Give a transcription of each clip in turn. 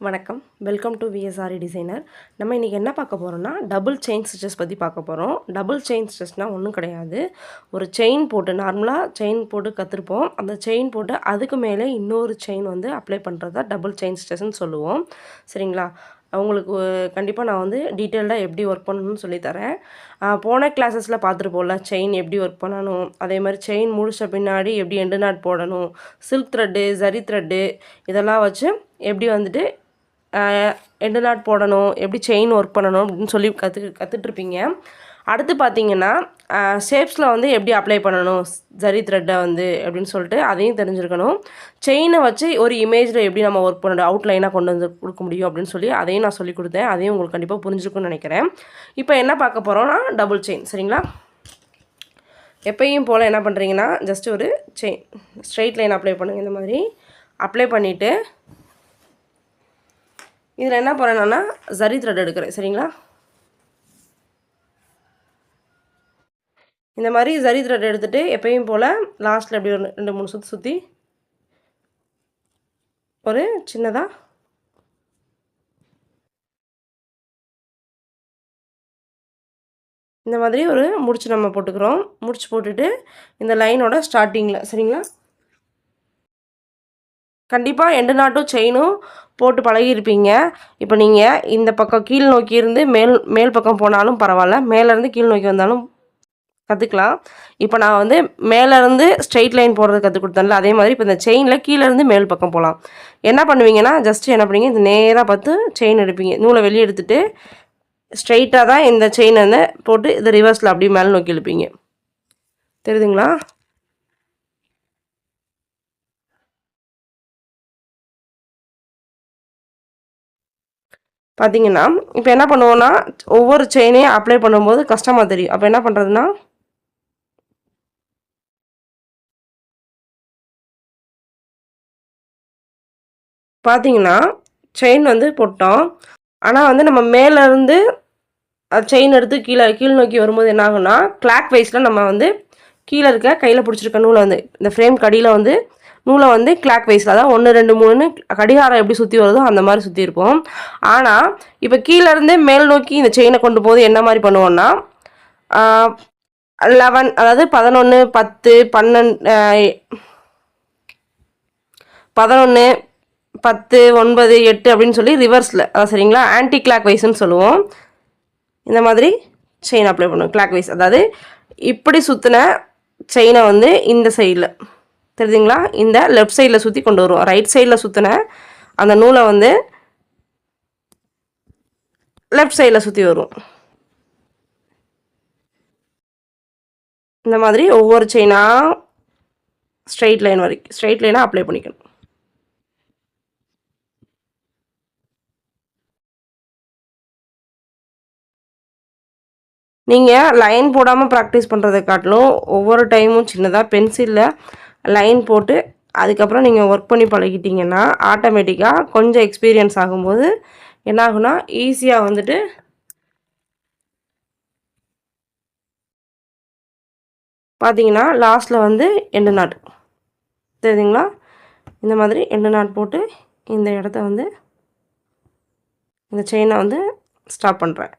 வணக்கம். Welcome to விஎஸ்ஆர்இ designer நம்ம இன்றைக்கி என்ன பார்க்க போகிறோம்னா டபுள் செயின் ஸ்டிச்சஸ் பற்றி பார்க்க போகிறோம் டபுள் செயின் ஸ்டிச்சஸ்னால் ஒன்றும் கிடையாது. ஒரு செயின் போட்டு நார்மலாக செயின் போட்டு கற்றுருப்போம் அந்த செயின் போட்டு அதுக்கு மேலே இன்னொரு செயின் வந்து அப்ளை பண்ணுறது தான் டபுள் செயின் ஸ்டிச்சஸ்ன்னு சொல்லுவோம். சரிங்களா? உங்களுக்கு கண்டிப்பாக நான் வந்து டீட்டெயில்டாக எப்படி ஒர்க் பண்ணணும்னு சொல்லித்தரேன் போன கிளாஸஸில் பார்த்துருப்போம்ல செயின் எப்படி ஒர்க் பண்ணணும். அதே மாதிரி செயின் முடிச்ச பின்னாடி எப்படி எண்டு நாட் போடணும். சில்க் த்ரெட்டு ஜரி த்ரெட்டு இதெல்லாம் வச்சு எப்படி வந்துட்டு எண்டு நாட் போடணும் எப்படி செயின் ஒர்க் பண்ணணும் அப்படின்னு சொல்லி கற்று கற்றுட்ருப்பீங்க அடுத்து பார்த்தீங்கன்னா ஷேப்ஸில் வந்து எப்படி அப்ளை பண்ணணும் ஜரி த்ரெட்டை வந்து அப்படின்னு சொல்லிட்டு அதையும் தெரிஞ்சிருக்கணும். செயினை வச்சு ஒரு இமேஜில் எப்படி நம்ம ஒர்க் பண்ணணும் அவுட்லைனாக கொண்டு வந்து கொடுக்க முடியும் அப்படின்னு சொல்லி அதையும் நான் சொல்லி கொடுத்தேன். அதையும் உங்களுக்கு கண்டிப்பாக புரிஞ்சுக்குன்னு நினைக்கிறேன். இப்போ என்ன பார்க்க போகிறோன்னா டபுள் செயின் சரிங்களா? எப்பயும் போல் என்ன பண்ணுறீங்கன்னா ஜஸ்ட் ஒரு செயின் ஸ்ட்ரெயிட் லைன் அப்ளை பண்ணுங்கள் இந்த மாதிரி. அப்ளை பண்ணிவிட்டு இதில் என்ன பண்ணணும்னா ஜரி த்ரெட் எடுக்கிறேன் சரிங்களா? இந்த மாதிரி ஜரி த்ரெட் எடுத்துகிட்டு எப்பயும் போல் லாஸ்ட்டில் எப்படி ஒரு ரெண்டு மூணு சுற்றி சுற்றி ஒரு சின்னதாக இந்த மாதிரி ஒரு முடிச்சு நம்ம போட்டுக்கிறோம். முடிச்சு போட்டுட்டு இந்த லைனோட ஸ்டார்டிங்கில் சரிங்களா? கண்டிப்பாக எண்டு நாட்டும் செயினும் போட்டு பழகியிருப்பீங்க. இப்போ நீங்கள் இந்த பக்கம் கீழ் நோக்கி இருந்து மேல் மேல் பக்கம் போனாலும் பரவாயில்ல. மேலேருந்து கீழ் நோக்கி வந்தாலும் கற்றுக்கலாம் இப்போ நான் வந்து மேலேருந்து ஸ்ட்ரெயிட் லைன் போடுறது கற்றுக் கொடுத்தேன்ல அதே மாதிரி இப்போ இந்த செயினில் கீழேருந்து மேல் பக்கம் போகலாம் என்ன பண்ணுவீங்கன்னா ஜஸ்ட்டு என்ன பண்ணுவீங்க இந்த நேராக பார்த்து செயின் எடுப்பீங்க. நூலை வெளியே எடுத்துகிட்டு ஸ்ட்ரெயிட்டாக தான் இந்த செயினை வந்து போட்டு இது ரிவர்ஸில் அப்படியே மேலே நோக்கி எழுப்பீங்க தெரியுதுங்களா? பார்த்தீங்கன்னா இப்போ என்ன பண்ணுவோன்னா ஒவ்வொரு செயினையும் அப்ளை பண்ணும்போது கஷ்டமாக தெரியும். அப்போ என்ன பண்ணுறதுன்னா பார்த்தீங்கன்னா செயின் வந்து போட்டோம். ஆனால் வந்து நம்ம மேலேருந்து செயின் எடுத்து கீழே கீழ் நோக்கி வரும்போது என்ன ஆகும்னா கிளாக் வைஸில் நம்ம வந்து கீழே இருக்க கையில் பிடிச்சிருக்க நூலை வந்து இந்த ஃப்ரேம் கடியில் வந்து நூலை வந்து கிளாக் வைஸில் அதான் ஒன்று ரெண்டு மூணுன்னு கடிகாரம் எப்படி சுற்றி வருதோ அந்த மாதிரி சுற்றி இருப்போம். ஆனால் இப்போ கீழேருந்தே மேல் நோக்கி இந்த செயினை கொண்டு போது என்ன மாதிரி பண்ணுவோன்னா லெவன் அதாவது பதினொன்று பத்து பன்னெண்டு பதினொன்று பத்து ஒன்பது எட்டு அப்படின்னு சொல்லி ரிவர்ஸில் அதான் சரிங்களா? ஆன்டி கிளாக் வைஸ்ன்னு சொல்லுவோம். இந்த மாதிரி செயின் அப்ளை பண்ணுவோம் கிளாக் வைஸ் அதாவது இப்படி சுற்றின செயினை வந்து இந்த சைடில் தெரியுதுங்களா? இந்த லெஃப்ட் சைடில் சுற்றி கொண்டு வருவோம். ரைட் சைடில் சுற்றின அந்த நூலை வந்து லெஃப்ட் சைடில் சுற்றி வரும். இந்த மாதிரி ஒவ்வொரு செயினாக ஸ்ட்ரெயிட் லைன் வரைக்கும் ஸ்ட்ரெயிட் லைனாக அப்ளை பண்ணிக்கணும். நீங்கள் லைன் போடாமல் ப்ராக்டிஸ் பண்ணுறதை காட்டிலும் ஒவ்வொரு டைமும் சின்னதாக பென்சிலில் லைன் போட்டு அதுக்கப்புறம் நீங்கள் ஒர்க் பண்ணி பழகிட்டிங்கன்னா ஆட்டோமேட்டிக்காக கொஞ்சம் எக்ஸ்பீரியன்ஸ் ஆகும்போது என்ன ஆகுனா ஈஸியாக வந்துட்டு பார்த்தீங்கன்னா லாஸ்ட்டில் வந்து எண்டு நாட் தெரியுதுங்களா? இந்த மாதிரி எண்டு நாட் போட்டு இந்த இடத்த வந்து இந்த செயினை வந்து ஸ்டாப் பண்ணுறேன்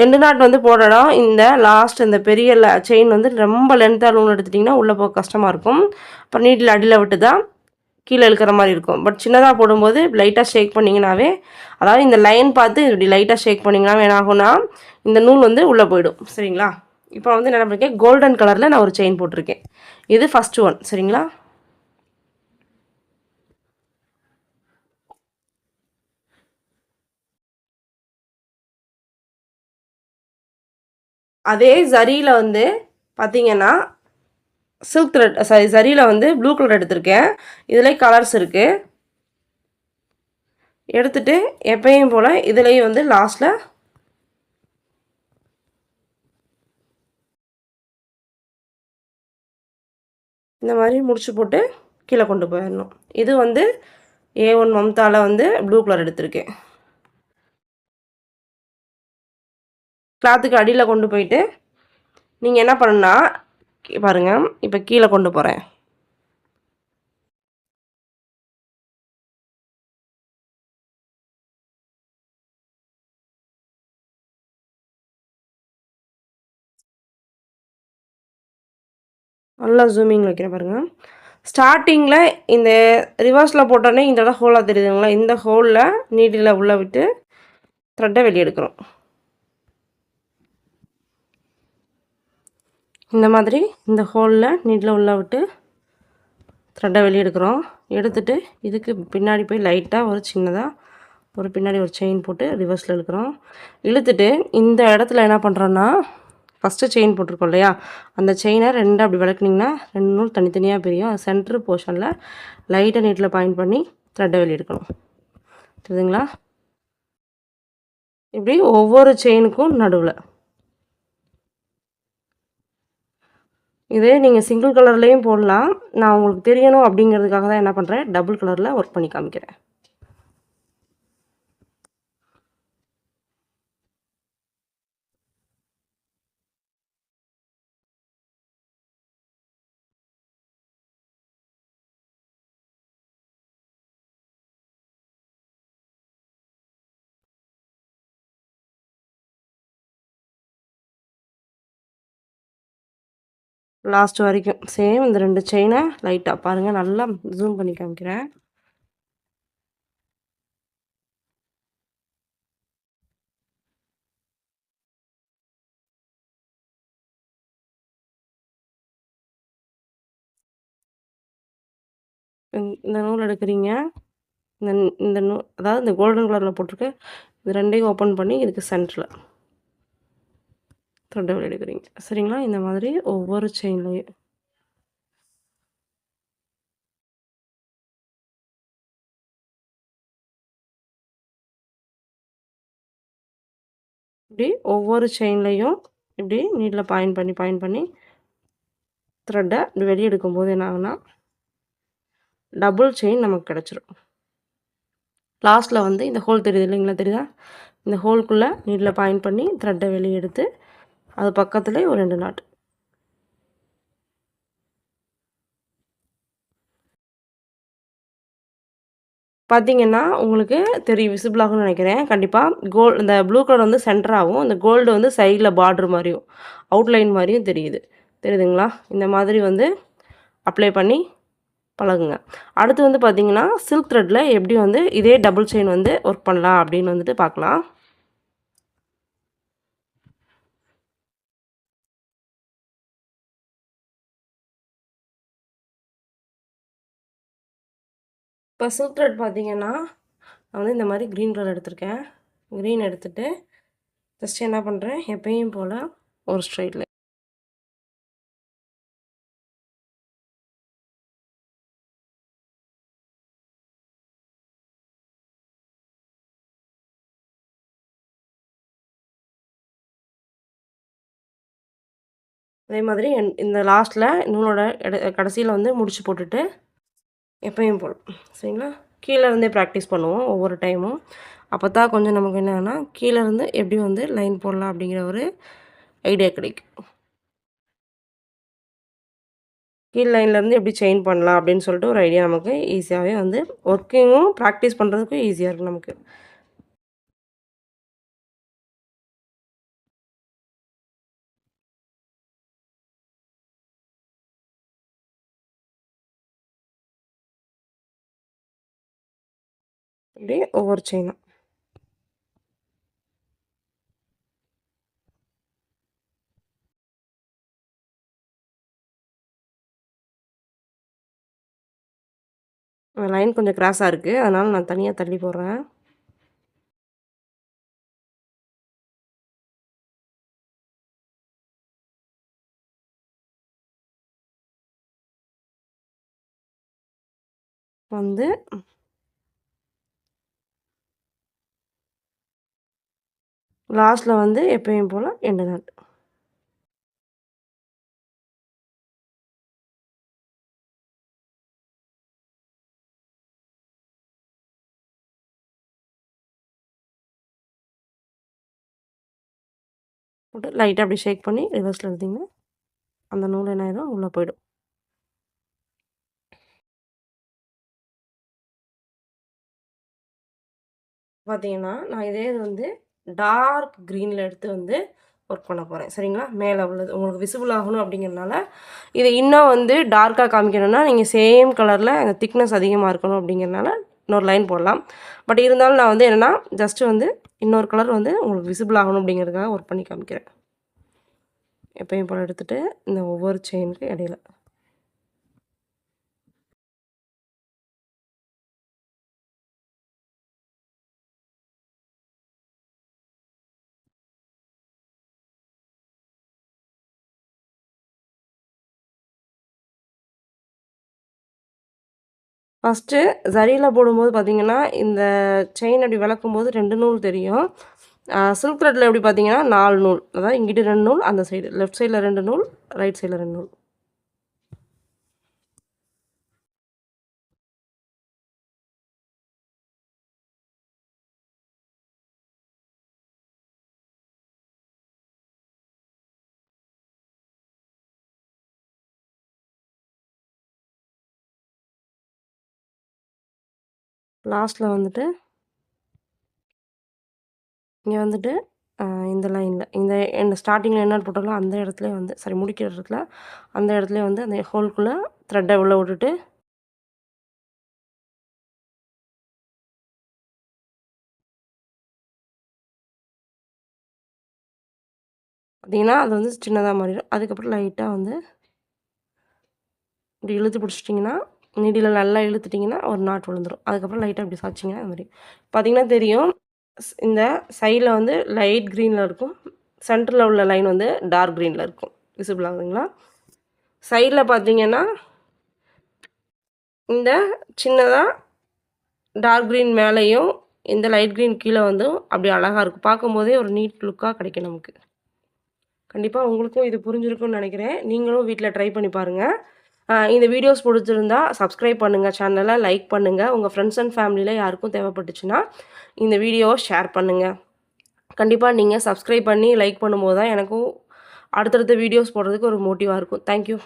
ரெண்டு நாட் வந்து போடணும் இந்த லாஸ்ட் இந்த பெரிய செயின் வந்து ரொம்ப லென்த்தாக லூன் எடுத்துட்டிங்கன்னா உள்ளே போக கஷ்டமாக இருக்கும். அப்புறம் நீட்டில் அடியில் விட்டு தான் கீழே இழுக்கிற மாதிரி இருக்கும். பட் சின்னதாக போடும்போது லைட்டாக ஷேக் பண்ணிங்கனாவே அதாவது இந்த லைன் பார்த்து இப்படி லைட்டாக ஷேக் பண்ணிங்கன்னா என்ன இந்த நூல் வந்து உள்ளே போயிடும். சரிங்களா? இப்போ வந்து என்ன பண்ணிருக்கேன்? கோல்டன் கலரில் நான் ஒரு செயின் போட்டிருக்கேன். இது ஃபஸ்ட்டு ஒன் சரிங்களா? அதே ஜரியில் வந்து பார்த்திங்கன்னா சில்க் த்ரெட் சாரி ஜரியில் வந்து ப்ளூ கலர் எடுத்திருக்கேன். இதில் கலர்ஸ் இருக்குது எடுத்துட்டு எப்பயும் போல் இதுலேயும் வந்து லாஸ்ட்டில் இந்த மாதிரி முடிச்சு போட்டு கீழே கொண்டு போயிடணும். இது வந்து ஏ ஒன் மம்தாவில் வந்து ப்ளூ கலர் எடுத்திருக்கேன். கிளாத்துக்கு அடியில் கொண்டு போயிட்டு நீங்கள் என்ன பண்ணுன்னா பாருங்கள் இப்போ கீழே கொண்டு போகிறேன் நல்லா ஜூமிங் வைக்கிறேன் பாருங்கள் ஸ்டார்டிங்கில் இந்த ரிவர்ஸில் போட்டோன்னே இந்த இடம் ஹோலாக தெரியுதுங்களா? இந்த ஹோலில் நீட்டில் உள்ளே விட்டு த்ரெட்டை வெளியே எடுக்கிறோம். இந்த மாதிரி இந்த ஹோலில் நீட்டில் உள்ளே விட்டு த்ரெட்டை வெளியெடுக்கிறோம். எடுத்துட்டு எடுத்துகிட்டு இதுக்கு பின்னாடி போய் லைட்டாக ஒரு சின்னதாக ஒரு பின்னாடி ஒரு செயின் போட்டு ரிவர்ஸில் இழுக்கிறோம். இழுத்துட்டு இந்த இடத்துல என்ன பண்ணுறோன்னா ஃபஸ்ட்டு செயின் போட்டிருக்கோம் இல்லையா? அந்த செயினை ரெண்டு அப்படி விளக்குனிங்கன்னா ரெண்டு நூல் தனித்தனியாக பிரியும். சென்ட்ரு போர்ஷனில் லைட்டை நீட்டில் பாயிண்ட் பண்ணி த்ரெட்டை வெளியெடுக்கணும். தெரியுதுங்களா? இப்படி ஒவ்வொரு செயினுக்கும் நடுவில். இதே நீங்கள் சிங்கிள் கலர்லேயும் போடலாம். நான் உங்களுக்கு தெரியணும் அப்படிங்கிறதுக்காக தான் என்ன பண்ணுறேன் டபுள் கலரில் ஒர்க் பண்ணி காமிக்கிறேன். லாஸ்ட் வரைக்கும். சேம் இந்த ரெண்டு செயினை லைட்டாக பாருங்கள் நல்லா ஜூம் பண்ணி காமிக்கிறேன். இந்த நூல் எடுக்கிறீங்க. இந்த இந்த நூல் அதாவது இந்த கோல்டன் கலரில் போட்டிருக்கு. இது ரெண்டையும் ஓப்பன் பண்ணி இதுக்கு சென்டரில் தொண்டை எடுக்கிறீங்க. சரிங்களா? இந்த மாதிரி ஒவ்வொரு செயின்லையும் இப்படி ஒவ்வொரு செயின்லையும் இப்படி நீட்டில் பாயிண்ட் பண்ணி பாயிண்ட் பண்ணி த்ரெட்டை இப்படி வெளியே எடுக்கும்போது என்ன ஆகுனா டபுள் செயின் நமக்கு கிடச்சிரும். லாஸ்ட்டில் வந்து இந்த ஹோல் தெரியுது இல்லைங்களா? தெரியுதா? இந்த ஹோல்குள்ளே நீட்டில் பாயிண்ட் பண்ணி த்ரெட்டை வெளியே எடுத்து அது பக்கத்துலேயே ஒரு ரெண்டு நாட் பார்த்தீங்கன்னா உங்களுக்கு தெரியும் விசிபிளாகும்னு நினைக்கிறேன். கண்டிப்பாக கோல் இந்த ப்ளூ கலர் வந்து சென்டராகவும் இந்த கோல்டு வந்து சைடில் பார்ட்ரு மாதிரியும் அவுட்லைன் மாதிரியும் தெரியுது. தெரியுதுங்களா? இந்த மாதிரி வந்து அப்ளை பண்ணி பழகுங்க. அடுத்து வந்து பார்த்திங்கன்னா சில்க் த்ரெட்டில் எப்படி வந்து இதே டபுள் செயின் வந்து ஒர்க் பண்ணலாம் அப்படின்னு வந்துட்டு பார்க்கலாம். இப்போ சில்க் த்ரெட் பார்த்தீங்கன்னா நான் வந்து இந்த மாதிரி க்ரீன் கலர் எடுத்திருக்கேன். க்ரீன் எடுத்துகிட்டு ஜஸ்ட் என்ன பண்ணுறேன் எப்பயும் போல் ஒரு ஸ்ட்ரைட்டில் அதே மாதிரி இந்த லாஸ்ட்டில் நூலோட கடைசியில் வந்து முடிச்சு போட்டுட்டு எப்பயும் போல். சரிங்களா? கீழே இருந்தே ப்ராக்டிஸ் பண்ணுவோம் ஒவ்வொரு டைமும் அப்போ தான் கொஞ்சம் நமக்கு என்னென்னா கீழேருந்து எப்படி வந்து லைன் போடலாம் அப்படிங்கிற ஒரு ஐடியா கிடைக்கும். கீழ் லைன்லேருந்து எப்படி செயின் பண்ணலாம் அப்படின்னு சொல்லிட்டு ஒரு ஐடியா நமக்கு ஈஸியாகவே வந்து ஒர்க்கிங்கும் ப்ராக்டிஸ் பண்ணுறதுக்கும் ஈஸியாக இருக்கும் நமக்கு. இப்படி ஒவ்வொரு செயினும் லைன் கொஞ்சம் கிராஸாக இருக்குது அதனால் நான் தனியாக தள்ளி போடுறேன். வந்து லாஸ்ட்டில் வந்து எப்பயும் போல் எண்டு நாட்டு போட்டு லைட்டாக அப்படி ஷேக் பண்ணி ரிவர்ஸில் எடுத்திங்கன்னா அந்த நூல் என்ன ஆயிடும் உள்ளே போயிடும். பார்த்தீங்கன்னா நான் இதே வந்து டார்க் க்ரீனில் எடுத்து வந்து ஒர்க் பண்ண போகிறேன் சரிங்களா? மேலே உள்ளது உங்களுக்கு விசிபிள் ஆகணும் அப்படிங்கிறனால இதை இன்னும் வந்து டார்க்காக காமிக்கணும்னா நீங்கள் சேம் கலரில் அந்த திக்னஸ் அதிகமாக இருக்கணும் அப்படிங்கிறனால இன்னொரு லைன் போடலாம். பட் இருந்தாலும் நான் வந்து என்னென்னா ஜஸ்ட்டு வந்து இன்னொரு கலர் வந்து உங்களுக்கு விசிபிள் ஆகணும் அப்படிங்கிறதுக்காக ஒர்க் பண்ணி காமிக்கிறேன். எப்பயும் போல் எடுத்துகிட்டு இந்த ஒவ்வொரு செயினுக்கு இடையில. ஃபஸ்ட்டு ஜரியில் போடும்போது பார்த்திங்கன்னா இந்த செயின் அப்படி விளக்கும்போது ரெண்டு நூல் தெரியும். சில்க் த்ரெட்டில் எப்படி பார்த்தீங்கன்னா நாலு நூல். அதாவது இங்கிட்டு ரெண்டு நூல் அந்த சைடு லெஃப்ட் சைடில் ரெண்டு நூல் ரைட் சைடில் ரெண்டு நூல். லாஸ்ட்டில் வந்துட்டு இங்கே வந்துட்டு இந்த லைனில் இந்த என்ன ஸ்டார்டிங்கில் என்ன போட்டாலோ அந்த இடத்துல வந்து சரி முடிக்கிற இடத்துல அந்த இடத்துல வந்து அந்த ஹோல்குள்ளே த்ரெட்டை உள்ளே விட்டுட்டு பார்த்தீங்கன்னா அது வந்து சின்னதாக மாறிடும். அதுக்கப்புறம் லைட்டாக வந்து இப்படி இழுத்து பிடிச்சிட்டிங்கன்னா நீடியில் நல்லா இழுத்துட்டிங்கன்னா ஒரு நாட் விழுந்துடும் அதுக்கப்புறம் லைட்டாக இப்படி சாய்ச்சிங்கன்னா அது மாதிரி. பார்த்திங்கன்னா தெரியும் இந்த சைடில் வந்து லைட் க்ரீனில் இருக்கும். சென்டரில் உள்ள லைன் வந்து டார்க் க்ரீனில் இருக்கும். விசிபிள் ஆகுதுங்களா சைடில் பார்த்தீங்கன்னா இந்த சின்னதாக டார்க் க்ரீன் மேலேயும் இந்த லைட் க்ரீன் கீழே வந்து அப்படி அழகாக இருக்கும். பார்க்கும்போதே ஒரு நீட் லுக்காக கிடைக்கும் நமக்கு. கண்டிப்பாக உங்களுக்கும் இது புரிஞ்சிருக்கும்னு நினைக்கிறேன். நீங்களும் வீட்டில் ட்ரை பண்ணி பாருங்கள் இந்த வீடியோஸ் பிடிச்சிருந்தா சப்ஸ்கிரைப் பண்ணுங்கள் சேனலை லைக் பண்ணுங்கள் உங்கள் ஃப்ரெண்ட்ஸ் அண்ட் ஃபேமிலியில் யாருக்கும் தேவைப்பட்டுச்சுன்னா இந்த வீடியோவை ஷேர் பண்ணுங்கள் கண்டிப்பாக நீங்கள் சப்ஸ்கிரைப் பண்ணி லைக் பண்ணும்போது தான் எனக்கும் அடுத்தடுத்த வீடியோஸ் போடுறதுக்கு ஒரு மோட்டிவாக இருக்கும். தேங்க்யூ